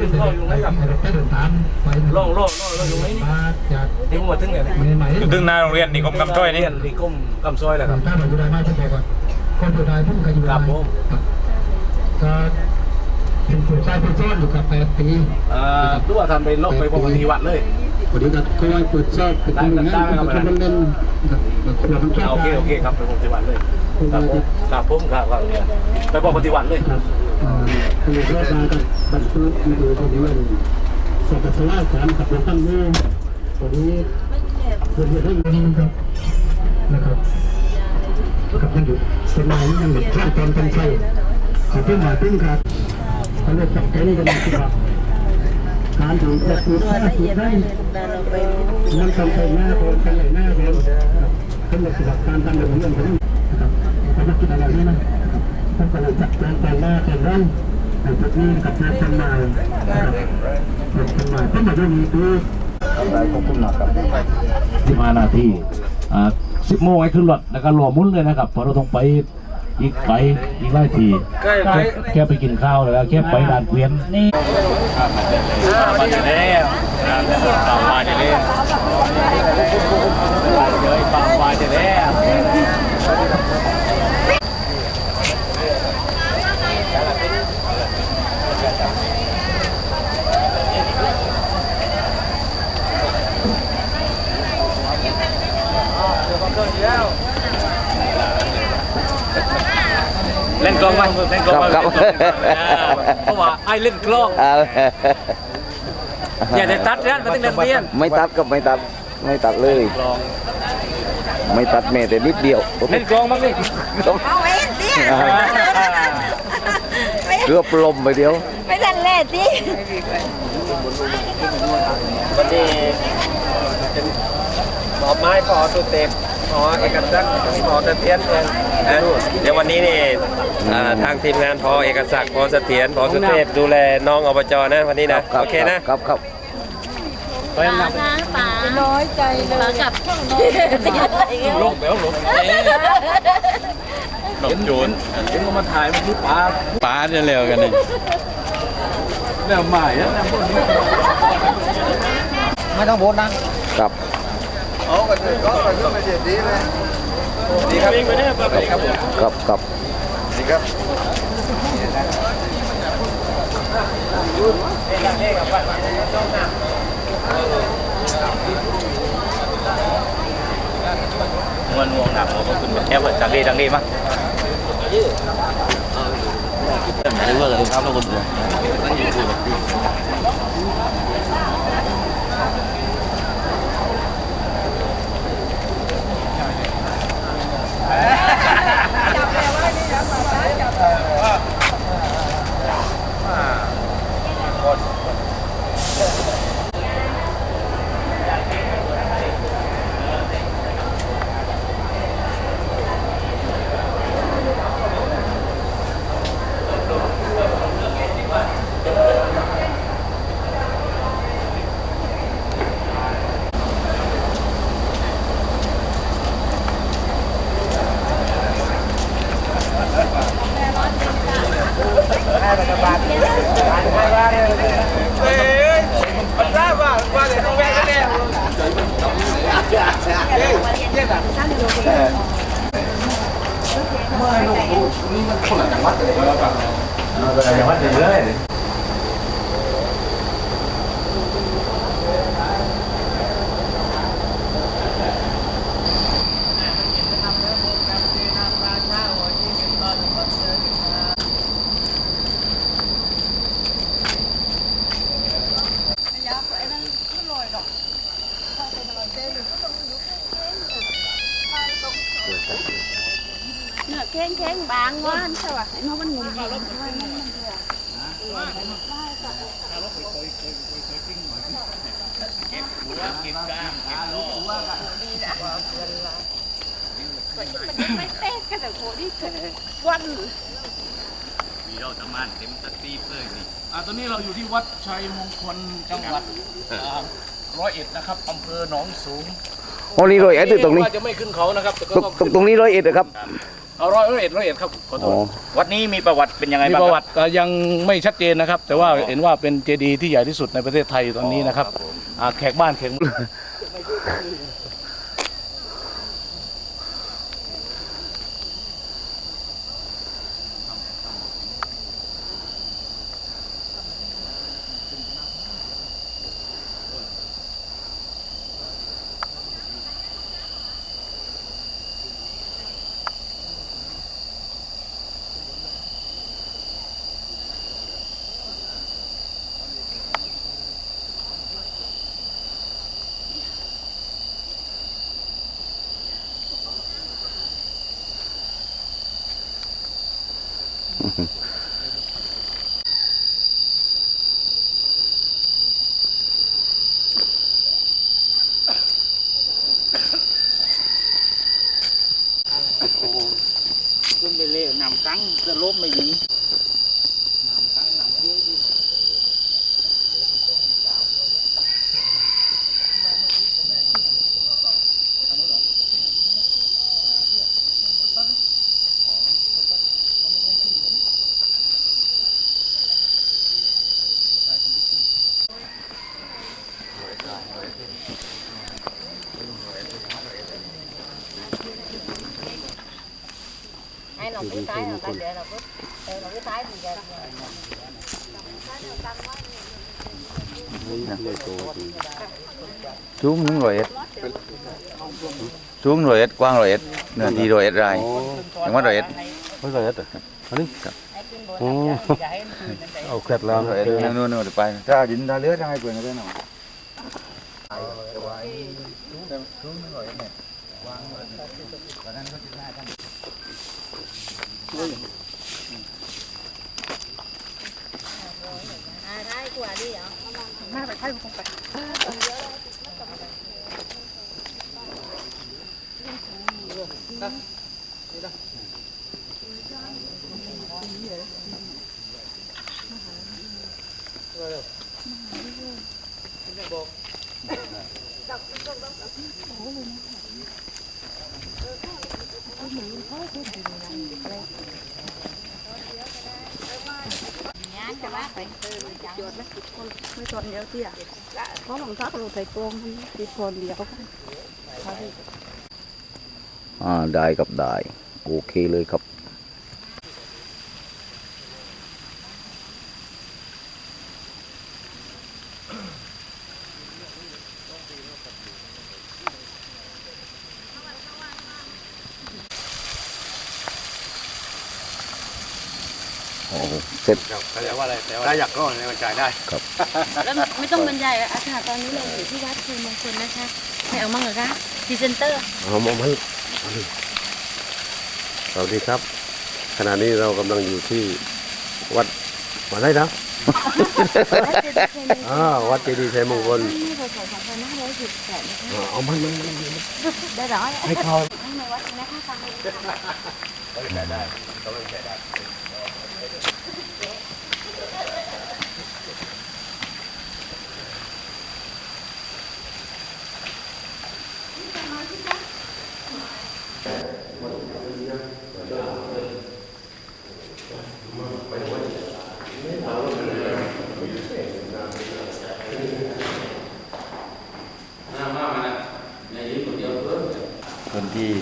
อยู่ล่ออยู่ไหนครับล่อล่อล่อล่ออยู่ไหนนี่มาจากที่ผมมาถึงเนี่ยไม่ไหมอยู่ตึงหน้าโรงเรียนนิคมคำจ้อยนี่เรียนนิคมคำซอยแหละครับถ้าเราอยู่ได้มากที่บอกว่าคนอยู่ได้พุ่งกันอยู่ครัได้บผมก็เป็นผู้ชายผู้ซ้อนอยู่กับแปดปีเอ่อดูว่าทำไปลอกไปปกติวัดเลยวันนี้ก็คอยเปิดชอบเป็นตัวงานเป็นตัวเล่นแบบขวบมันชอบโอเคโอเคครับไปปกติวัดเลยครับผมครับผมครับครับเนี่ยไปปกติวัดเลย ครับคุณลูกเรามากันบันทึกมีดูตรงนี้ว่าสอบปัสสาสามกับเราตั้งมือตรงนี้ควรจะให้ยิงครับนะครับกับยังอยู่เป็นนายยังอยู่ขั้นตอนการใช้ขอเพิ่มมาเพิ่มครับเขาเรียกจับใจนี่กันนะครับการดูแลตัวแม่ตัวได้มันทำไปหน้าโดนกันไหนหน้าโดนขึ้นมาสำหรับการทำแบบนี้กันนะครับทำกินอะไรนี่นะ ต้องการจัดการแต่งหน้าแต่งร่างแต่พวกนี้กับงานทำมานะครับทำมาต้องมาด้วยมีตัวสิบห้านาทีอ่าสิบโมงให้ขึ้นรถแล้วก็รอมุ้นเลยนะครับเพราะเราต้องไปอีกไปอีกหลายทีใกล้ใกล้แค่ไปกินข้าวแล้วแค่ไปด่านเกวียนนี่มาจะแล้วตามมาจะแล้วเลยตามมาจะแล้ กลองไหมเล่นกลองไหมครับเพราะว่าไอ้เล่นกลองอ่าอย่าได้ตัดร้านมาตั้งแต่เรียนไม่ตัดก็ไม่ตัดไม่ตัดเลยกลองไม่ตัดแม้แต่นิดเดียวเล่นกลองบ้างนี่เอาเองสิเกือบลมไปเดียว ไม่ทันเล่นสิวันนี้เป็นหมอไม้พอสุเตป หมอเอกศักดิ์หมอเสถียรเองนะเดี๋ยววันนี้นี่อ่าทางทีมงานพอเอกศักดิ์พอเสถียรพอสุเทพดูแลน้องอบจนะวันนี้นะครับโอเคนะ ครับครับป๋านะป๋าน้อยใจเลยป๋ากับช่องน้อยลงแบวลงหลงโจรเห็นก็มาถ่ายมันที่ปลาป้าจะเร็วกันนี่แล้วใหม่แล้วไม่ต้องโบนนะครับ ดีครับไปเนี่ยไปครับครับครับมวนวงหนักของคุณแอบจากนี้จากนี้มั้งไม่เวิร์กเลยครับเราคน่ตังวเยอะเลย เนื้อแข็งแข็งบางว่านใช่ป่ะเห็นเพรามันหมุนมันมันเดือดมันไม่เต้นกันแต่โคที่เธอวันมีเราทำมันเต็มตัดตีเลยนี่อ่าตอนนี้เราอยู่ที่วัดชัยมงคลจังหวัดร้อยเอ็ดนะครับอำเภอหนองสูงโอ้นี่ร้อยเอ็ดอยู่ตรงนี้จะไม่ขึ้นเขานะครับแต่ก็ตรงต้องตรงตรงนี้ร้อยเอ็ดนะครับ เอาร้อยร้อยเอ็ดร้อยเอ็ดครับขอโทอ๋ษอวัดนี้มีประวัติเป็นยังไงมีบ้างประควัรับติเอ่อยังไม่ชัดเจนนะครับ แต่ว่าเห็นว่าเป็นเจดีย์ที่ใหญ่ที่สุดในประเทศไทยตอนนี้นะครับอ่าแขกบ้านแขก เมือง ขึ้นไปเร็วนำกังจะลบไม่ดี ให้ เราไม่ตายเราเดี๋ยวเราก็เราไม่ตายดีกันสูงหนึ่งร้อยเอ็ดสูงร้อยเอ็ดกว้างร้อยเอ็ดเนื้อที่ร้อยเอ็ดไร่จังหวัดร้อยเอ็ดไม่ร้อยเอ็ดเหรออันนี้ครับโอ้เอาแคบแล้วร้อยเอ็ดนู่นนู่นนู่นไปถ้าดินถ้าเลือดทางไอ้เปลือกก็ได้หน่อย ได้กว่าดิเหรอจะว่าไปจดไหมคนไม่จด เดียวเตี้ยเพราะรองเท้าเราใส่กรงมันติดคนเดียวอ่าได้ครับได้ โอเคเลยครับโอ้โหเสร็จได้อยากก็ในวันจ่ายได้ แล้วไม่ต้องบรรยายอาคารตอนนี้เราอยู่ที่วัดชัยมงคลนะคะใครเอามั่งเหรอคะพรีเซนเตอร์เอามามันสวัสดีครับ ขณะนี้เรากำลังอยู่ที่วัดวัดอะไรนะอ่าวัดเจดีย์ชัยมงคลนี่พศ2518นะคะอ่าเอามันมันได้เหรอให้เขาข้างในวัดนะคะฟังคน ที่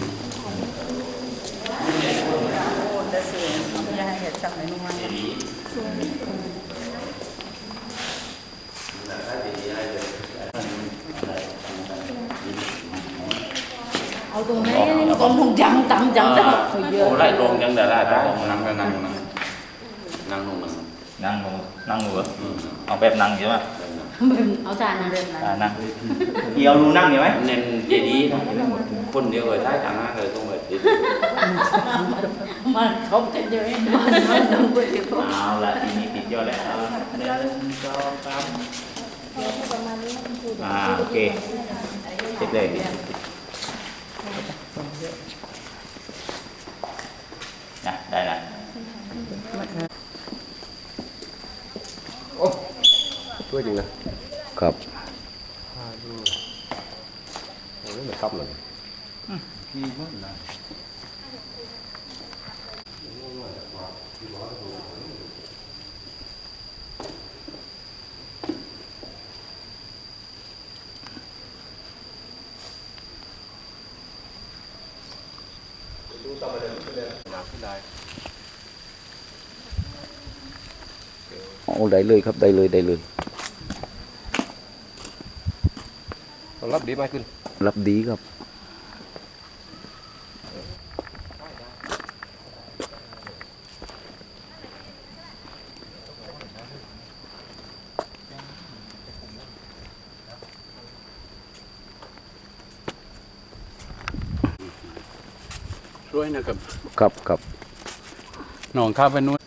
เอาตรงนี้นี่ còn không chậm chậm chậm tới hồi โอ้ giờ ไล่ลงยังเดี๋ยวไล่ได้นั่งก็นั่งนั่งนั่งลงนั่งลงนั่งลงเหรอเอาแบบนั่งใช่ไหม mình ở trà này lên อ่า là นั่ง เกี่ยวรูนั่งใช่ไหมเน้นเจดีย์นะคนเดียวเลยท้ายทางหน้าเลยต้องแบบเจดีย์ mà không thể chơi mà nó đừng có chịu không เอาละทีนี้ติดยอดแล้วเอาหนึ่งสองสามอ่าโอเคเสร็จเลยนะได้ละช่วยจริงนะครับ ครับเลยเอาได้เลยครับได้เลยได้เลย รับดีมากขึ้น รับดีครับช่วยนะครับ ครับครับน้องข้าไปนู้น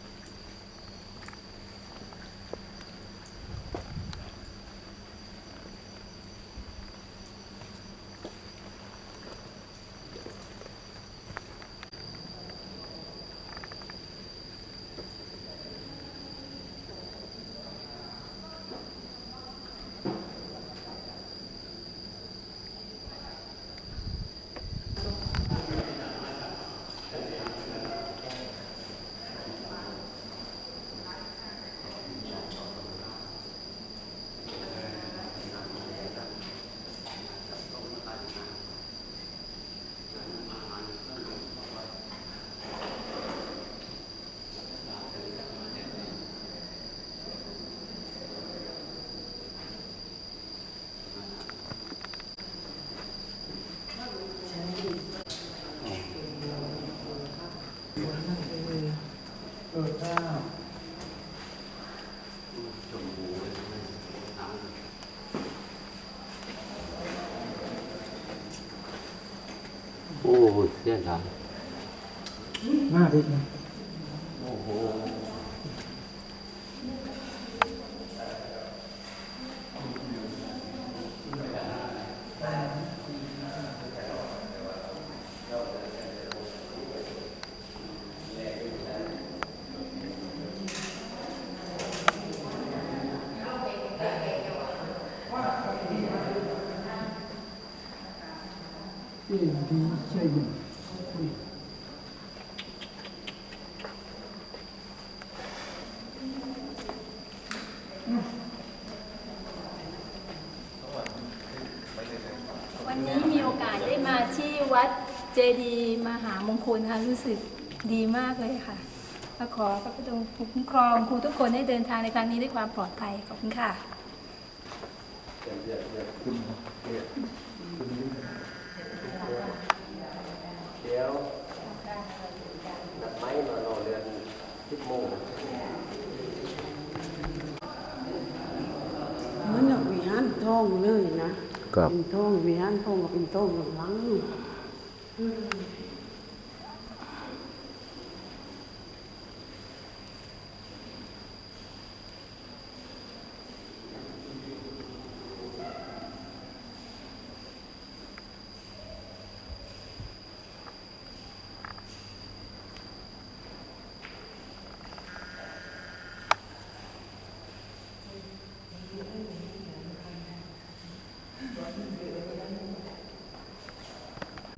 โอ้โหเสียดาย วัน นี้มีโอกาสได้มาที่วัดเจดีมหามงคลค่ะรู้สึกดีมากเลยค่ะก็ขอพระพุทธองค์คุ้มครองครูทุกคนให้เดินทางในครั้งนี้ด้วยความปลอดภัยขอบคุณค่ะเดี๋ยวนัดไม้มารอเรือนสิบโมง เหมือนกับวิหารทองเลย ครับเป็นทองวิหารทองกับเป็นทองหลัง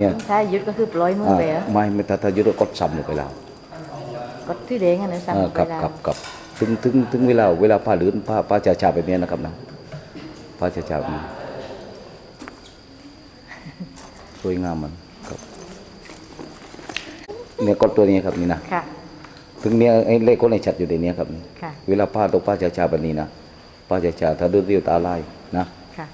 เนี่ยถ้ายึดก็คือปล่อยมืออ่าไปเหรอไม่ไม่ถ้าถ้ายึดก็กดซ้ำลงไปแล้วก็ที่แดงอันนั้นเออซ้ำคไปรับแล้วครับครับถึงถึงถึงเวลาเวลาผ้าลื่นผ้าผ้าจ่าชาแบบนี้นะครับนะผ้าจ่าชาแบบนี้สวยงามมันครับเนี่ยกดตัวนี้ครับนี่นะค่ะถึงเนี่ยไอ้เลขก็ในชัดอยู่ในเนี้ยครับนี่ค่ะเวลาผ้าตกผ้าจ่าชาแบบนี้นะผ้าจ่าชาถ้าเดือดเรียวตาลายนะ ค่ะ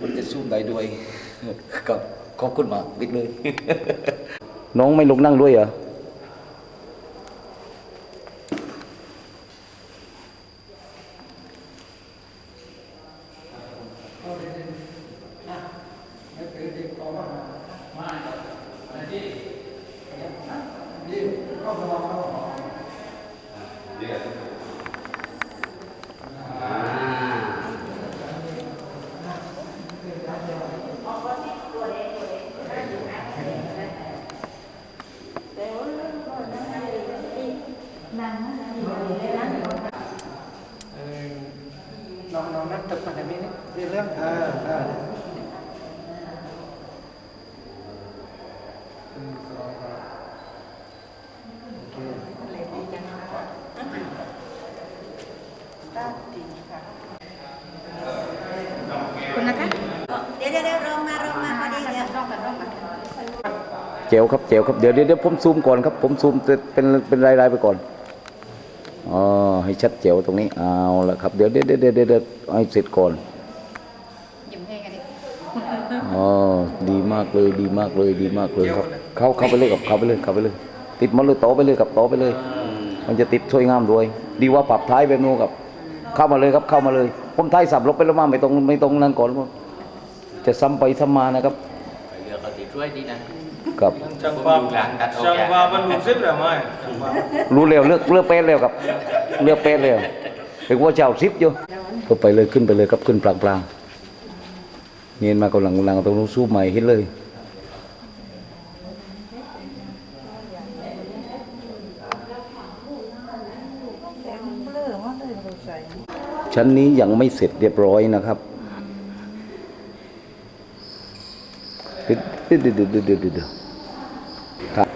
มันจะสู้ได้ด้วย กับขอบคุณมากวิดเลย น้องไม่ลุกนั่งด้วยเหรอ เดี๋ยวเดี๋ยวรอมารอมาพอดีเดี๋ยวเจ๋วครับเจ๋วครับเดี๋ยวเดี๋ยวผมซูมก่อนครับ ผมซูมเป็นเป็นรายๆไปก่อนอ๋อให้ชัดเจ๋วตรงนี้เอาละครับเดี๋ยวเดี๋ยวเดี๋ยวเดี๋ยวให้เสร็จก่อนอ๋อดีมากเลยดีมากเลยดีมากเลยครับ เข้าเข้าไปเลยกับเข้าไปเลยเข้าไปเลย ติดมันเลยต่อไปเลยกับต่อไปเลย มันจะติดสวยงามด้วย ดีว่าปรับท้ายแบบนู้นกับ เข้ามาเลยครับเข้ามาเลย ผมท้ายสับลบไปแล้วมาไม่ตรงไม่ตรงนั้นก่อนจะซ้ำไปซ้ำมานะครับเรือก็ติดช่วยดีนะกับจังหวะจังหวะมันรู้สึกหรือไม่รู้เร็วเลือกเลือกเป็ดเร็วครับเลือกเป็ดเร็วเป็นว่าเจ้าซิปอยู่ก็ไปเลยขึ้นไปเลยครับขึ้นปลางปลางๆเนียนมากำลังกำลังตรงนู้นสู้ใหม่เห็นเลย ชั้นนี้ยังไม่เสร็จเรียบร้อยนะครับเดี๋ยวเดี๋ยวเดี๋ยวเดี๋ยวเดี๋ยวเดี๋ยวครับ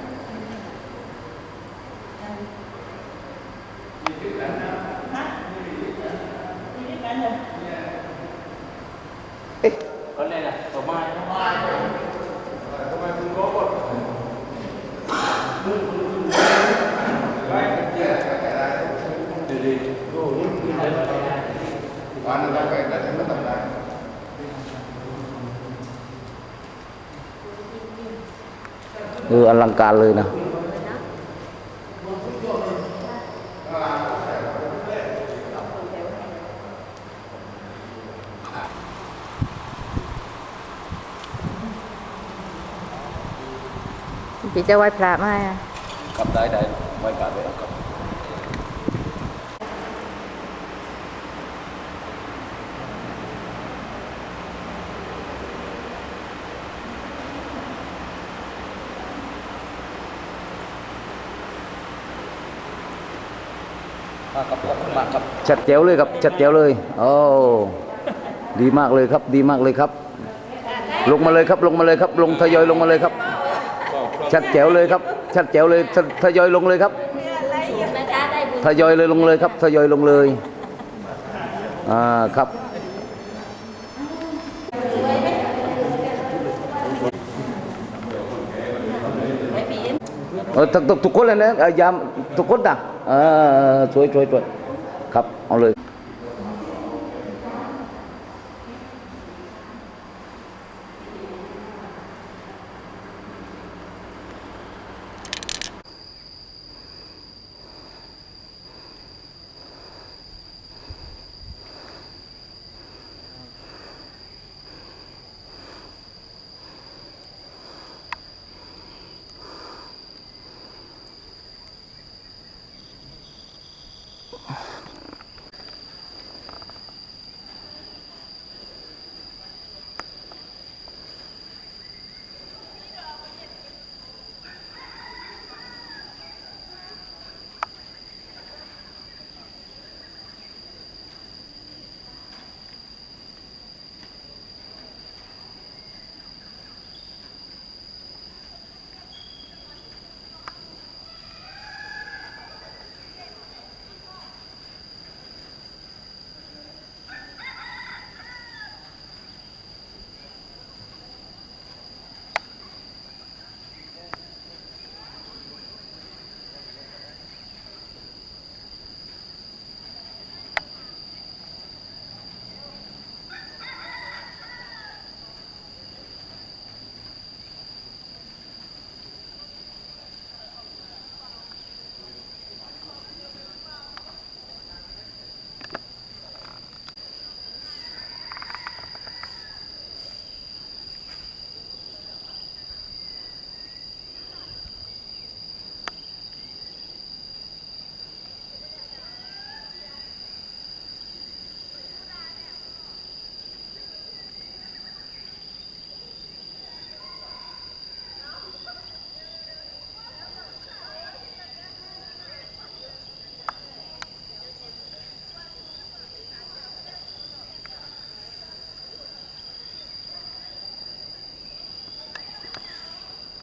เอออลัง การเลยนะพี่จะไหว้พระไหมอะครับได้ได้ไว้กา ดไว้เอาครับชัดเจ๋วเลยครับชัดเจ๋วเลยโอ้ดีมากเลยครับ ดีมากเลยครับ ลงมาเลยครับลงมาเลยครับ ลงทยอยลงมาเลยครับ ชัดแจ๋วเลยครับ ชัดแจ๋วเลยทยอยลงเลยครับทยอยเลยลงเลยครับทยอยลงเลยอ่าครับเออทุกทุกคนเลยนะยามทุกคนนะ เออช่วยช่วยช่วยครับ เอาเลย